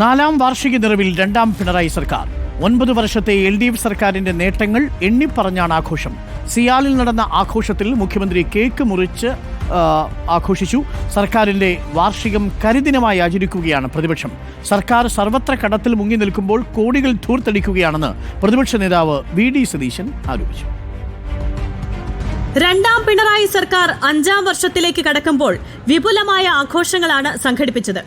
നാലാം വാർഷിക നിറവിൽ രണ്ടാം പിണറായി സർക്കാർ. ഒൻപത് വർഷത്തെ എൽ ഡി എഫ് സർക്കാരിന്റെ നേട്ടങ്ങൾ എണ്ണിപ്പറഞ്ഞാണ് ആഘോഷം. സിയാലിൽ നടന്ന ആഘോഷത്തിൽ മുഖ്യമന്ത്രി കേക്ക് മുറിച്ച് ആഘോഷിച്ചു. സർക്കാരിന്റെ വാർഷികം കരിദിനമായി ആചരിക്കുകയാണ് പ്രതിപക്ഷം. സർക്കാർ സർവത്ര കടത്തിൽ മുങ്ങി നിൽക്കുമ്പോൾ കോടികൾ ധൂർത്തടിക്കുകയാണെന്ന് പ്രതിപക്ഷ നേതാവ് വി ഡി സതീശൻ ആരോപിച്ചു. രണ്ടാം പിണറായി സർക്കാർ അഞ്ചാം വർഷത്തിലേക്ക് കടക്കുമ്പോൾ വിപുലമായ ആഘോഷങ്ങളാണ് സംഘടിപ്പിച്ചത്.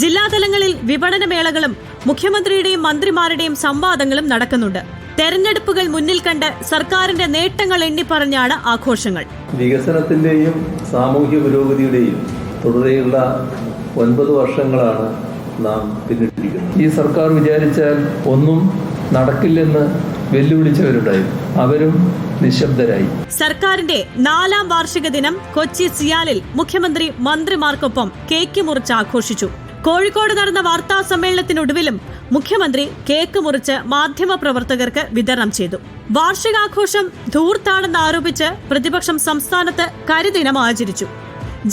ജില്ലാതലങ്ങളിൽ വിപണന മേളകളും മുഖ്യമന്ത്രിയുടെയും മന്ത്രിമാരുടെയും സംവാദങ്ങളും നടക്കുന്നുണ്ട്. തെരഞ്ഞെടുപ്പുകൾ മുന്നിൽ കണ്ട് സർക്കാരിന്റെ നേട്ടങ്ങൾ എണ്ണിപ്പറഞ്ഞാണ് ആഘോഷങ്ങൾ. വികസനത്തിന്റെയും സാമൂഹ്യ പുരോഗതിയുടെയും തുടരെയുള്ള ഒൻപത് വർഷങ്ങളാണ് നാം പിന്നിട്ടിരിക്കുന്നത്. ഈ സർക്കാർ വിചാരിച്ചാൽ ഒന്നും നടക്കില്ലെന്ന് വെല്ലുവിളിച്ചവരുണ്ടായി. അവരും നിശബ്ദരായി. സർക്കാരിന്റെ നാലാം വാർഷിക ദിനം കൊച്ചി സിയാലിൽ മുഖ്യമന്ത്രി മന്ത്രിമാർക്കൊപ്പം കേക്ക് മുറിച്ച് ആഘോഷിച്ചു. കോഴിക്കോട് നടന്ന വാർത്താ സമ്മേളനത്തിനൊടുവിലും മുഖ്യമന്ത്രി കേക്ക് മുറിച്ച് മാധ്യമപ്രവർത്തകർക്ക് വിതരണം ചെയ്തു. വാർഷികാഘോഷം ധൂർത്താണെന്ന് ആരോപിച്ച് പ്രതിപക്ഷം സംസ്ഥാനത്ത് കരിദിനം ആചരിച്ചു.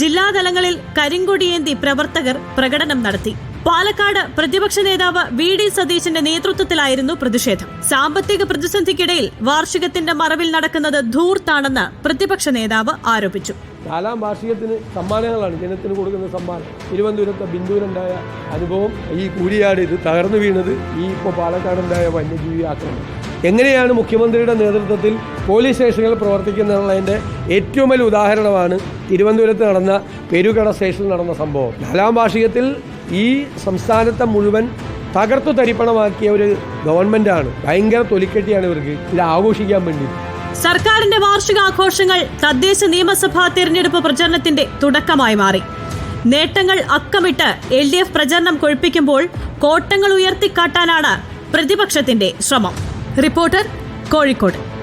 ജില്ലാതലങ്ങളിൽ കരിങ്കൊടിയേന്തി പ്രവർത്തകർ പ്രകടനം നടത്തി. പാലക്കാട് പ്രതിപക്ഷ നേതാവ് വി ഡി സതീശന്റെ നേതൃത്വത്തിലായിരുന്നു പ്രതിഷേധം. സാമ്പത്തിക പ്രതിസന്ധിക്കിടയിൽ വാർഷികത്തിന്റെ മറവിൽ നടക്കുന്നത് ധൂർത്താണെന്ന് പ്രതിപക്ഷ നേതാവ് ആരോപിച്ചു. നാലാം വാർഷികത്തിന് സമ്മാനങ്ങളാണ് ജനത്തിന് കൊടുക്കുന്ന സമ്മാനം. തിരുവനന്തപുരത്തെ ബിന്ദുവിനുണ്ടായ അനുഭവം ഈ കൂരിയാട് ഇത് തകർന്നു വീണത് ഈ ഇപ്പോൾ പാലക്കാടുണ്ടായ വന്യജീവി ആക്രമണം. എങ്ങനെയാണ് മുഖ്യമന്ത്രിയുടെ നേതൃത്വത്തിൽ പോലീസ് സ്റ്റേഷനുകൾ പ്രവർത്തിക്കുന്നതിന്റെ ഏറ്റവും വലിയ ഉദാഹരണമാണ് തിരുവനന്തപുരത്ത് നടന്ന പെരുകട സ്റ്റേഷനിൽ നടന്ന സംഭവം. നാലാം വാർഷികത്തിൽ ഈ സംസ്ഥാനത്തെ മുഴുവൻ തകർത്തു തരിപ്പണമാക്കിയ ഒരു ഗവൺമെന്റാണ്. ഭയങ്കര തൊലിക്കെട്ടിയാണ് ഇവർക്ക് ഇത് ആഘോഷിക്കാൻ വേണ്ടി. സർക്കാരിന്റെ വാർഷികാഘോഷങ്ങൾ തദ്ദേശ നിയമസഭാ തെരഞ്ഞെടുപ്പ് പ്രചരണത്തിന്റെ തുടക്കമായി മാറി. നേട്ടങ്ങൾ അക്കമിട്ട് എൽ ഡി എഫ് പ്രചരണം കൊഴുപ്പിക്കുമ്പോൾ കോട്ടങ്ങൾ ഉയർത്തിക്കാട്ടാനാണ് പ്രതിപക്ഷത്തിന്റെ ശ്രമം. റിപ്പോർട്ടർ കോഴിക്കോട്.